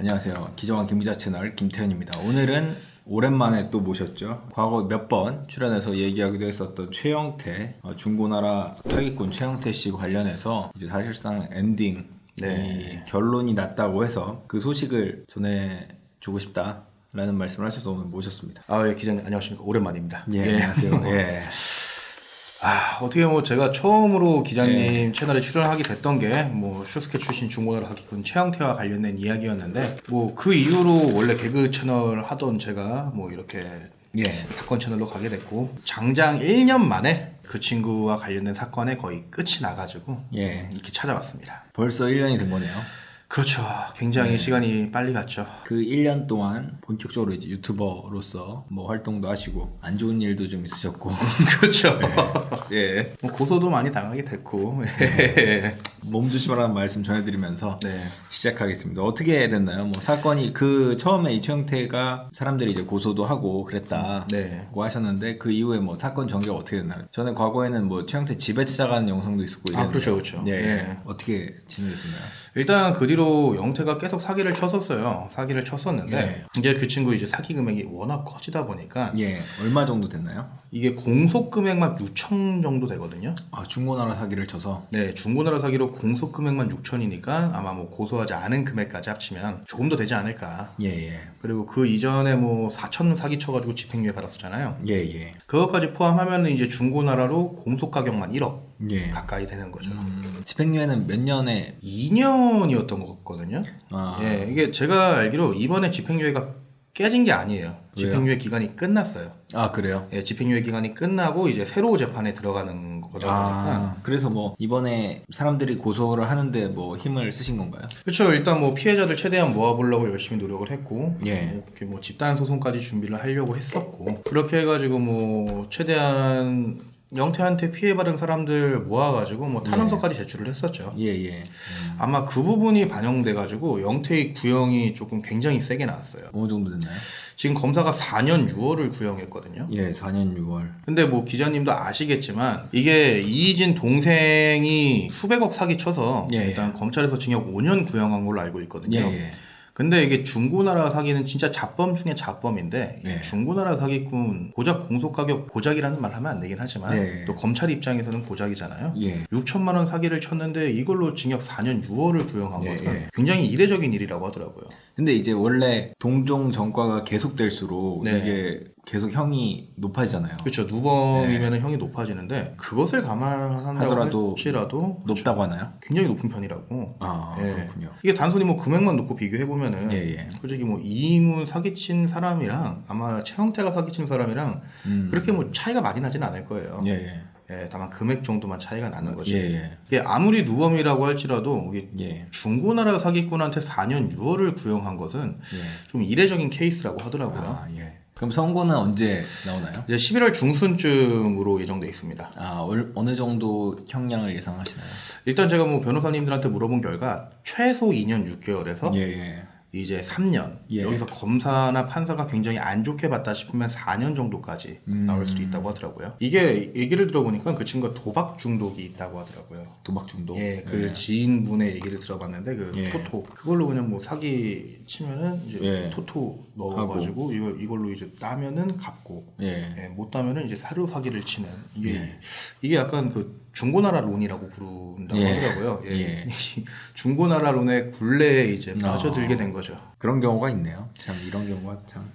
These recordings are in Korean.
안녕하세요. 기정한 김기자 채널 김태현입니다. 오늘은 오랜만에 또 모셨죠. 과거 몇 번 출연해서 얘기하기도 했었던 최영태 어, 중고나라 사기꾼 최영태 씨 관련해서 이제 사실상 엔딩 네. 이 결론이 났다고 해서 그 소식을 전해주고 싶다 라는 말씀을 하셔서 오늘 모셨습니다. 아, 예, 기자님 안녕하십니까. 오랜만입니다. 예, 안녕하세요. 예. 아, 어떻게 뭐 제가 처음으로 기자님 채널에 출연하게 됐던 게 뭐 슈스케 출신 중고나라 하기꾼 최영태와 관련된 이야기였는데 뭐 그 이후로 원래 개그 채널 하던 제가 뭐 이렇게 예. 사건 채널로 가게 됐고 장장 1년 만에 그 친구와 관련된 사건에 거의 끝이 나가지고 예. 이렇게 찾아왔습니다. 벌써 1년이 된 거네요. 그렇죠. 굉장히 시간이 빨리 갔죠. 그 1년 동안 본격적으로 이제 유튜버로서 뭐 활동도 하시고 안 좋은 일도 좀 있으셨고 그렇죠. 예. 뭐 고소도 많이 당하게 됐고. 예. 몸 조심하라는 말씀 전해드리면서 네. 시작하겠습니다. 어떻게 됐나요? 뭐 사건이 그 처음에 이 최영태가 사람들이 이제 고소도 하고 그랬다고 네. 하셨는데 그 이후에 뭐 사건 전개가 어떻게 됐나요? 저는 과거에는 뭐 최영태 집에 찾아가는 영상도 있었고 아, 그렇죠, 그렇죠. 예. 예. 어떻게 진행됐었나요? 일단 그 뒤로 영태가 계속 사기를 쳤었어요. 사기를 쳤었는데 예. 이제 그 친구 이제 사기 금액이 워낙 커지다 보니까 예. 얼마 정도 됐나요? 이게 공속 금액만 6천 정도 되거든요. 아 중고나라 사기를 쳐서 네, 중고나라 사기로 공속 금액만 6천이니까 아마 뭐 고소하지 않은 금액까지 합치면 조금 더 되지 않을까. 예 예 그리고 그 이전에 뭐 4천 사기 쳐가지고 집행유예 받았었잖아요. 예 예 그것까지 포함하면 이제 중고나라로 공속 가격만 1억 예. 가까이 되는 거죠. 음, 집행유예는 몇 년에 2년이었던 것 같거든요. 아, 예, 이게 제가 알기로 이번에 집행유예가 깨진 게 아니에요. 집행유예 기간이 끝났어요. 아 그래요? 예, 집행유예 기간이 끝나고 이제 새로 재판에 들어가는 거다 보니까. 아, 그래서 뭐 이번에 사람들이 고소를 하는데 뭐 힘을 쓰신 건가요? 그렇죠. 일단 뭐 피해자들 최대한 모아보려고 열심히 노력을 했고, 예. 뭐, 이렇게 뭐 집단 소송까지 준비를 하려고 했었고, 그렇게 해가지고 뭐 최대한 영태한테 피해받은 사람들 모아가지고 뭐 탄원서까지 제출을 했었죠. 예, 예. 아마 그 부분이 반영돼가지고 영태의 구형이 조금 굉장히 세게 나왔어요. 어느 정도 됐나요? 지금 검사가 4년 6월을 구형했거든요. 예, 4년 6월. 근데 뭐 기자님도 아시겠지만 이게 이희진 동생이 수백억 사기 쳐서 예, 일단 검찰에서 징역 5년 구형한 걸로 알고 예, 있거든요. 예. 근데 이게 중고나라 사기는 진짜 자범 중에 자범인데 이 예. 중고나라 사기꾼 고작 공소 가격 고작이라는 말 하면 안 되긴 하지만 예. 또 검찰 입장에서는 고작이잖아요. 예. 6천만 원 사기를 쳤는데 이걸로 징역 4년 6월을 구형한 예, 것은 예. 굉장히 이례적인 일이라고 하더라고요. 근데 이제 원래 동종 전과가 계속될수록 네. 이게 계속 형이 높아지잖아요. 그렇죠. 누범이면 형이 높아지는데 그것을 감안한다고 네. 하더라도 할지라도 높다고 하나요? 굉장히 높은 편이라고. 아, 예. 그렇군요. 이게 단순히 뭐 금액만 놓고 비교해 보면은 예, 예. 솔직히 뭐 이문 사기친 사람이랑 아마 최형태가 사기친 사람이랑 음. 그렇게 뭐 차이가 많이 나지는 않을 거예요. 예, 예. 예, 다만 금액 정도만 차이가 나는 거지. 예, 예. 이게 아무리 누범이라고 할지라도 이게 예. 중고나라 사기꾼한테 4년 6월을 구형한 것은 예. 좀 이례적인 케이스라고 하더라고요. 아, 예. 그럼 선고는 언제 나오나요? 이제 11월 중순쯤으로 예정돼 있습니다. 아, 얼- 어느 정도 형량을 예상하시나요? 일단 제가 뭐 변호사님들한테 물어본 결과 최소 2년 6개월에서 예, 예. 이제 3년 예. 여기서 검사나 판사가 굉장히 안 좋게 봤다 싶으면 4년 정도까지 음. 나올 수도 있다고 하더라고요. 이게 얘기를 들어보니까 그 친구가 도박 중독이 있다고 하더라고요. 도박 중독. 예, 그 지인분의 얘기를 들어봤는데 그 예. 토토 그걸로 그냥 뭐 사기 치면은 이제 예. 토토 넣어가지고 이걸 이걸로 이제 따면은 갚고 예. 예, 못 따면은 이제 사료 사기를 치는 이게 예. 이게 약간 그 중고나라 론이라고 부른다고 예. 하더라고요. 예. 예. 이 중고나라 론의 굴레에 이제 아. 빠져들게 된 거죠. 그런 경우가 있네요. 참 이런 경우가 참.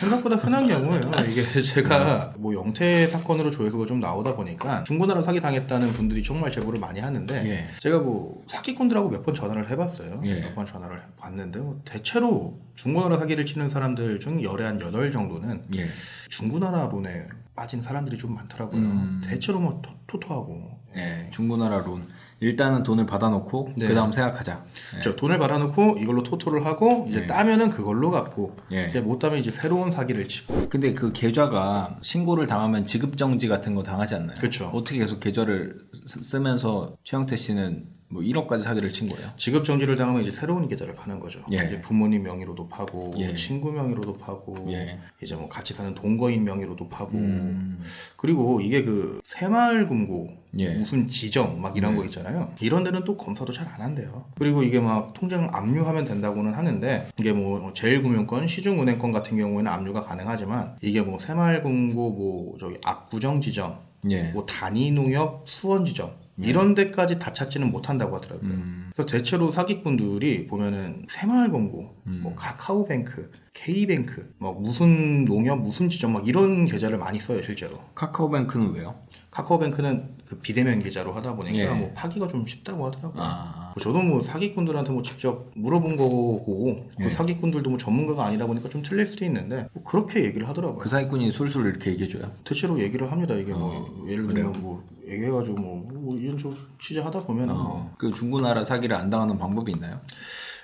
생각보다 흔한 경우예요. 이게 제가 뭐 영태 사건으로 조회수가 좀 나오다 보니까 중고나라 사기 당했다는 분들이 정말 제보를 많이 하는데 예. 제가 뭐 사기꾼들하고 몇 번 전화를 해봤어요. 예. 몇 번 전화를 봤는데 뭐 대체로 중고나라 사기를 치는 사람들 중 열에 한 여덟 정도는 예. 중고나라 론에 빠진 사람들이 좀 많더라고요. 음. 대체로 뭐 토, 토토하고 예. 중고나라 론. 일단은 돈을 받아놓고 네. 그 다음 생각하자. 예. 저 돈을 받아놓고 이걸로 토토를 하고 이제 네. 따면은 그걸로 갚고 예. 이제 못 따면 이제 새로운 사기를 치고 근데 그 계좌가 신고를 당하면 지급 정지 같은 거 당하지 않나요? 그쵸. 어떻게 계속 계좌를 쓰- 쓰면서 최영태 씨는 뭐 1억까지 사기를 친 거예요. 직업 정지를 당하면 이제 새로운 계좌를 파는 거죠. 예. 이제 부모님 명의로도 파고 예. 친구 명의로도 파고 예. 이제 뭐 같이 사는 동거인 명의로도 파고 음. 그리고 이게 그 새마을금고 예. 무슨 지정 막 이런 네. 거 있잖아요. 이런 데는 또 검사도 잘 안 한대요. 그리고 이게 막 통장을 압류하면 된다고는 하는데 이게 뭐 제일금융권, 시중은행권 같은 경우에는 압류가 가능하지만 이게 뭐 새마을금고 뭐 저기 압구정 지정, 예. 뭐 단위농협 수원 지 정 이런 데까지 다 찾지는 못한다고 하더라고요. 음. 그래서 대체로 사기꾼들이 보면은 새마을금고, 음. 뭐 카카오뱅크, K뱅크, 뭐 무슨 농협, 무슨 지점 막 이런 계좌를 많이 써요 실제로. 카카오뱅크는 왜요? 카카오뱅크는 그 비대면 계좌로 하다 보니까 예. 뭐 파기가 좀 쉽다고 하더라고요. 아. 뭐 저도 뭐 사기꾼들한테 뭐 직접 물어본 거고 그 예. 사기꾼들도 뭐 전문가가 아니다 보니까 좀 틀릴 수도 있는데 뭐 그렇게 얘기를 하더라고요. 그 사기꾼이 술술 이렇게 얘기해줘요. 대체로 얘기를 합니다. 이게 뭐 어, 예를 그래요? 들면 뭐 얘기해가지고 뭐, 뭐 이런 쪽 취재하다 보면 은뭐 어. 그 중고나라 사기를 안 당하는 방법이 있나요?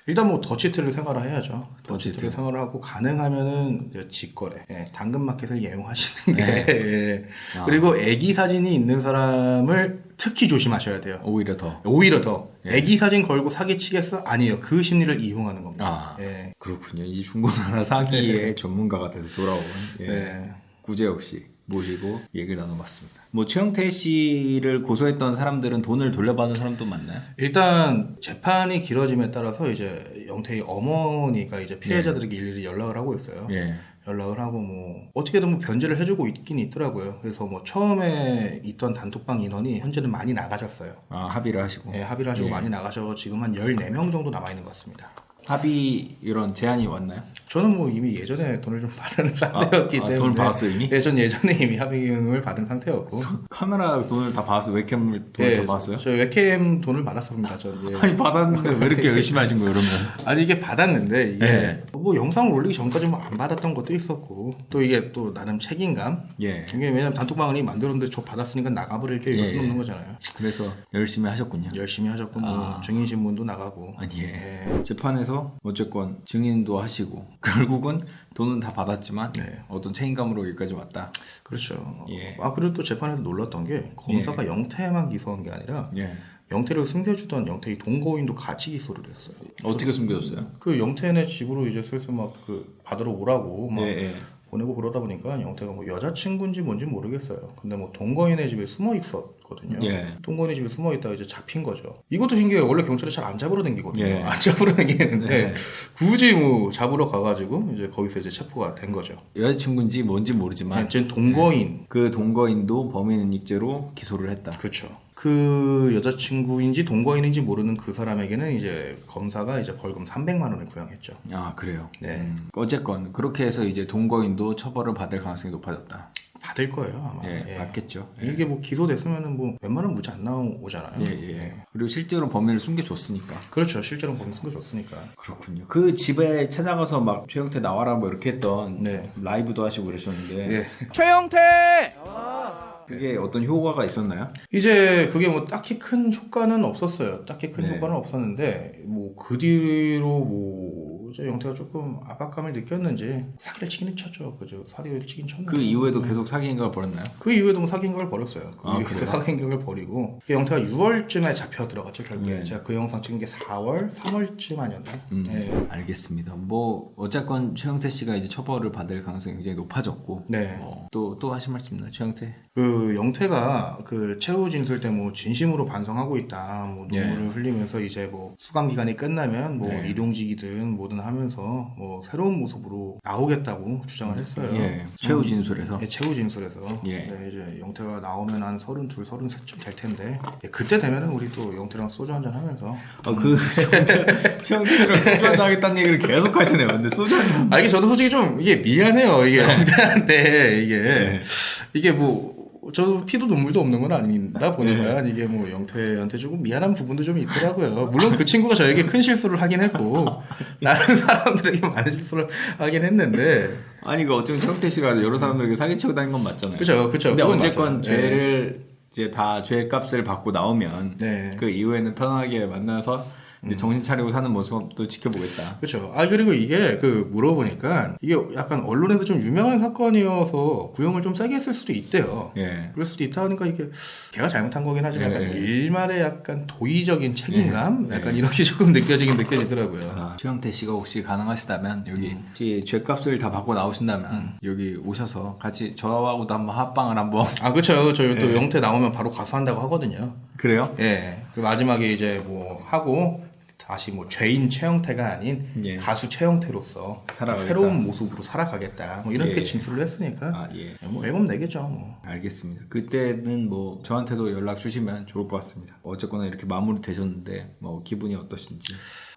일단 뭐 더치트를 생활을 해야죠. 더치트. 더치트를 생활을 하고 가능하면은 직거래, 예, 당근마켓을 이용하시는 게 네. 예. 아. 그리고 애기 사진이 있는 사람을 특히 조심하셔야 돼요. 오히려 더. 오히려 더 예. 애기 사진 걸고 사기치겠어? 아니에요. 그 심리를 이용하는 겁니다. 아. 예. 그렇군요. 이 중고나라 사기의 전문가가 돼서 돌아온 예. 네. 구재혁 씨 모시고 얘기를 나눠봤습니다. 뭐 최영태 씨를 고소했던 사람들은 돈을 돌려받은 사람도 많나요? 일단 재판이 길어짐에 따라서 이제 영태의 어머니가 이제 피해자들에게 일일이 연락을 하고 있어요. 예. 연락을 하고 뭐 어떻게든 뭐 변제를 해주고 있긴 있더라고요. 그래서 뭐 처음에 있던 단톡방 인원이 현재는 많이 나가셨어요. 아 합의를 하시고. 예, 합의를 하시고 예. 많이 나가셔서 지금 한 14명 정도 남아 있는 것 같습니다. 합의 이런 제안이 왔나요? 저는 뭐 이미 예전에 돈을 좀 받은 상태였기 아, 때문에 돈을 받았어요 이미? 예, 전 예전에 이미 합의금을 받은 상태였고 카메라 돈을 다 받았어요. 웹캠 돈을 예, 다 받았어요? 저 웹캠 돈을 받았습니다. 전 예. 아니 받았는데 왜 이렇게 열심히 하신 거예요 그러면? 아니 이게 받았는데 이게 예. 뭐 영상을 올리기 전까지 뭐 안 받았던 것도 있었고 또 이게 또 나름 책임감 예. 이게 왜냐면 단톡방을 만들었는데 저 받았으니까 나가버릴게 이럴 예, 수는 예. 없는 거잖아요. 그래서 열심히 하셨군요. 열심히 하셨고 뭐 아. 증인 신문도 나가고 아니 예. 예. 재판에서 어쨌건 증인도 하시고 결국은 돈은 다 받았지만 네. 어떤 책임감으로 여기까지 왔다. 그렇죠. 예. 아 그리고 또 재판에서 놀랐던 게 검사가 영태만 기소한 게 아니라 예. 영태를 숨겨주던 영태의 동거인도 같이 기소를 했어요. 어떻게 숨겨졌어요? 그 영태네 집으로 이제 슬슬 막 그 받으러 오라고 막 예, 예. 보내고 그러다 보니까 영태가 뭐 여자친구인지 뭔지 모르겠어요. 근데 뭐 동거인의 집에 숨어 있었 거든요. 예. 동거인의 집에 숨어 있다가 이제 잡힌 거죠. 이것도 신기해요. 원래 경찰이 잘 안 잡으러 다니거든요. 예. 안 잡으러 다니는데 네. 굳이 뭐 잡으러 가가지고 이제 거기서 이제 체포가 된 거죠. 여자친구인지 뭔지 모르지만 쟤 동거인. 그 동거인도 범인은닉죄로 기소를 했다. 그렇죠. 그 여자친구인지 동거인인지 모르는 그 사람에게는 이제 검사가 이제 벌금 300만 원을 구형했죠. 아 그래요. 네. 음, 어쨌건 그렇게 해서 이제 동거인도 처벌을 받을 가능성이 높아졌다. 받을 거예요 아마. 예, 예. 받겠죠. 예. 이게 뭐 기소됐으면은 뭐 웬만하면 무죄 안 나오잖아요. 예, 예. 그리고 실제로 범인을 숨겨줬으니까. 그렇죠. 실제로 범인 숨겨줬으니까. 그렇군요. 그 집에 찾아가서 막 최영태 나와라 뭐 이렇게 했던 네. 라이브도 하시고 그러셨는데 예. 최영태! 그게 어떤 효과가 있었나요? 이제 그게 뭐 딱히 큰 효과는 없었어요. 딱히 큰 네. 효과는 없었는데 뭐 그 뒤로 뭐 이제 영태가 조금 압박감을 느꼈는지 사기를 치긴 쳤죠. 그죠? 사기를 치긴 쳤는데 그 이후에도 계속 사기 행각을 벌였나요? 그 이후에도 뭐 사기 행각을 벌였어요. 그 아, 이후에 그래요? 사기 행각을 벌이고 그 영태가 6월쯤에 잡혀 들어갔죠. 결국에 네. 제가 그 영상 찍은 게 4월, 3월쯤 아니었나? 음, 예. 알겠습니다. 뭐 어쨌건 최영태 씨가 이제 처벌을 받을 가능성이 굉장히 높아졌고 네. 또또 또 하신 말씀 있나요, 최영태? 그 영태가 그 최후 진술 때 뭐 진심으로 반성하고 있다. 뭐 예. 눈물을 흘리면서 이제 뭐 수감 기간이 끝나면 뭐 네. 일용직이든 뭐든 하면서 뭐 새로운 모습으로 나오겠다고 주장을 했어요. 예, 최후 진술에서. 예, 최후 진술에서. 예. 네, 이제 영태가 나오면 한 32, 33쯤 될 텐데 예, 그때 되면은 우리 또 영태랑 소주 한잔 하면서 아, 그 최영태 씨랑 소주 한잔 하겠다는 얘기를 계속 하시네요. 근데 소주 한잔 아 이게 저도 솔직히 좀 이게 미안해요. 이게 영태한테 이게 네. 이게 뭐 저도 피도 눈물도 없는 건 아니다 보니까 이게 뭐 영태한테 조금 미안한 부분도 좀 있더라고요. 물론 그 친구가 저에게 큰 실수를 하긴 했고 다른 사람들에게 많은 실수를 하긴 했는데 아니 그 어쨌든 최영태 씨가 여러 사람들에게 사기치고 다닌 건 맞잖아요. 그죠 그죠. 근데 어쨌건 맞아요. 죄를 이제 다 죄값을 받고 나오면 네. 그 이후에는 편하게 만나서 이제 정신 차리고 사는 모습도 지켜보겠다. 그렇죠. 아 그리고 이게 그 물어보니까 이게 약간 언론에서 좀 유명한 사건이어서 구형을 좀 세게 했을 수도 있대요. 예. 그럴 수도 있다 하니까 이게 걔가 잘못한 거긴 하지만 예, 약간 예. 일말의 약간 도의적인 책임감 예, 약간 예. 이런 게 조금 느껴지긴 느껴지더라고요. 아, 최영태 씨가 혹시 가능하시다면 여기 혹시 죄값을 다 받고 나오신다면 여기 오셔서 같이 저하고도 한번 합방을 한번 아 그렇죠. 저희 또 예. 영태 나오면 바로 가수 한다고 하거든요. 그래요? 예. 그 마지막에 이제 뭐 하고 다시 뭐 죄인 최영태가 아닌 예. 가수 최영태로서 살아가겠다. 새로운 모습으로 살아가겠다. 뭐 이렇게 예. 진술을 했으니까 아 예. 뭐 앨범 내겠죠. 뭐. 알겠습니다. 그때는 뭐 저한테도 연락 주시면 좋을 것 같습니다. 어쨌거나 이렇게 마무리 되셨는데 뭐 기분이 어떠신지.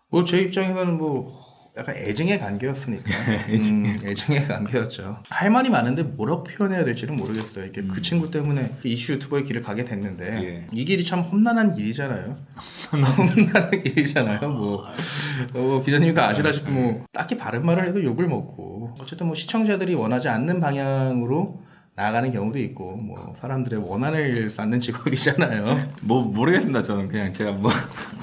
뭐 제 입장에서는 뭐 약간 애증의 관계였으니까. 음, 애증의 관계였죠. 할 말이 많은데 뭐라고 표현해야 될지는 모르겠어요. 이게 그 친구 때문에 그 이슈 유튜버의 길을 가게 됐는데 예. 이 길이 참 험난한 길이잖아요. 험난한 길이잖아요 뭐. 어, 기자님도 아시다시피 뭐 딱히 바른 말을 해도 욕을 먹고 어쨌든 뭐 시청자들이 원하지 않는 방향으로 나아가는 경우도 있고 뭐 사람들의 원한을 쌓는 직업이잖아요 뭐 모르겠습니다. 저는 그냥 제가 뭐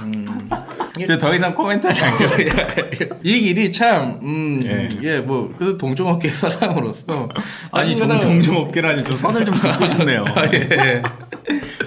음. 제가 더 이상 코멘트하지 않겠습니다. 이 길이 참, 음, 예. 예, 뭐, 그 동종업계 사람으로서. 아니 그러나- 동종업계라니 저 선을 좀 긋고 싶네요. 아, 예.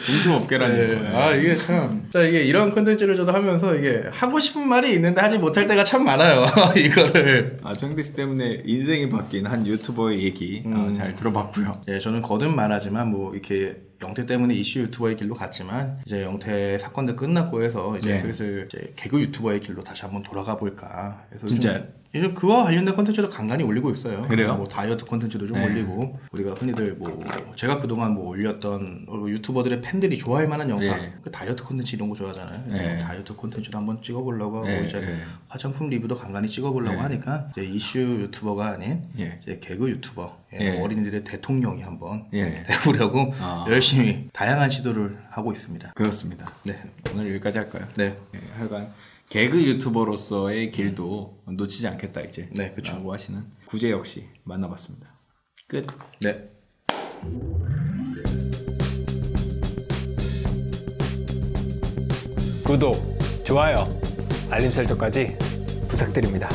동종업계라니. 예. 아, 이게 참. 자, 이게 이런 컨텐츠를 저도 하면서 이게 하고 싶은 말이 있는데 하지 못할 때가 참 많아요. 이거를. 아씨 때문에 인생이 바뀐 한 유튜버의 얘기 어, 음. 잘 들어봤고요. 예, 저는 거듭 말하지만 뭐, 이렇게 영태 때문에 이슈 유튜버의 길로 갔지만 이제 영태 사건들 끝났고 해서 이제 네. 슬슬 이제 개그 유튜버의 길로 다시 한번 돌아가 볼까. 그래서 진짜 요? 요즘, 그와 관련된 컨텐츠도 간간히 올리고 있어요. 그래요? 뭐 다이어트 컨텐츠도 좀 네. 올리고 우리가 흔히들 뭐 제가 그동안 뭐 올렸던 어, 유튜버들의 팬들이 좋아할 만한 영상, 네. 그 다이어트 컨텐츠 이런 거 좋아하잖아요. 네. 다이어트 컨텐츠도 한번 찍어보려고 하고 네, 이제 네. 화장품 리뷰도 간간히 찍어보려고 네. 하니까 이제 이슈 유튜버가 아닌 예. 이제 개그 유튜버 예, 예. 어린이들의 대통령이 한번 예. 되보려고 아. 열심히 다양한 시도를 하고 있습니다. 그렇습니다. 네, 오늘 여기까지 할까요? 네, 예, 하여간 개그 유튜버로서의 길도 놓치지 않겠다 이제. 네, 그쵸. 라고 하시는 구재혁 씨 만나봤습니다. 끝. 네. 구독, 좋아요, 알림 설정까지 부탁드립니다.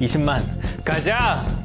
20만 가자!